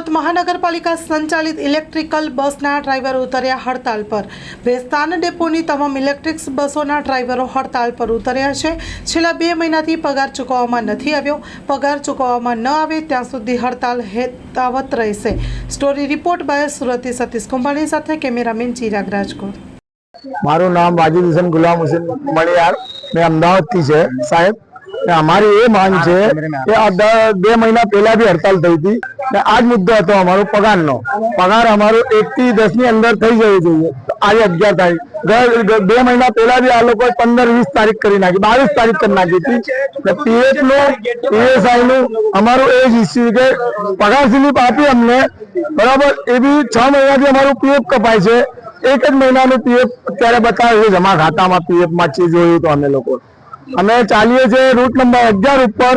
સુરત મહાનગરપાલિકા સંચાલિત ઇલેક્ટ્રિકલ બસના ડ્રાઈવરો ઉતર્યા હડતાલ પર. ભેસ્તાન ડેપોની તમામ ઇલેક્ટ્રિક બસોના ડ્રાઈવરો હડતાલ પર ઉતર્યા છે. છેલ્લા બે મહિનાથી પગાર ચૂકવવામાં નથી આવ્યો. પગાર ચૂકવવામાં ન આવે ત્યાં સુધી હડતાલ હેતાવત રહેશે. સ્ટોરી રિપોર્ટ બાય સુરતી સતીશ કુંભાણી સાથે કેમેરામેન ચિરાગ રાજકોટ. મારું નામ વાજિદ હુસેન, ગુલામ હુસેન મણિયાર મેં અમદાવાદથી છે, સાહેબ. અમારી એ માંગ છે કે બે મહિના પહેલા બી હડતાલ થઈ હતી. ને આ મુદ્દો હતો અમારો પગારનો. પગાર અમારો એક થી દસની અંદર થઈ જવો જોઈએ આજે અગિયાર તારીખ. બે મહિના પહેલા બી આ લોકોએ પંદર વીસ તારીખ કરી નાખી. બાવીસ તારીખ કરી નાખી હતી. પીએફનું પીએસઆઈ નું અમારું એ જ ઇસ્યુ કે પગાર સ્લીપ આપી અમને. બરાબર? એ બી છ મહિનાથી અમારું પીએફ કપાય છે. એક જ મહિનાનું પીએફ અત્યારે બતાવે છે. જમા ખાતામાં પીએફમાં છે જોયું તો અમે લોકો. અમે ચાલીએ છીએ રૂટ નંબર અગિયાર ઉપર.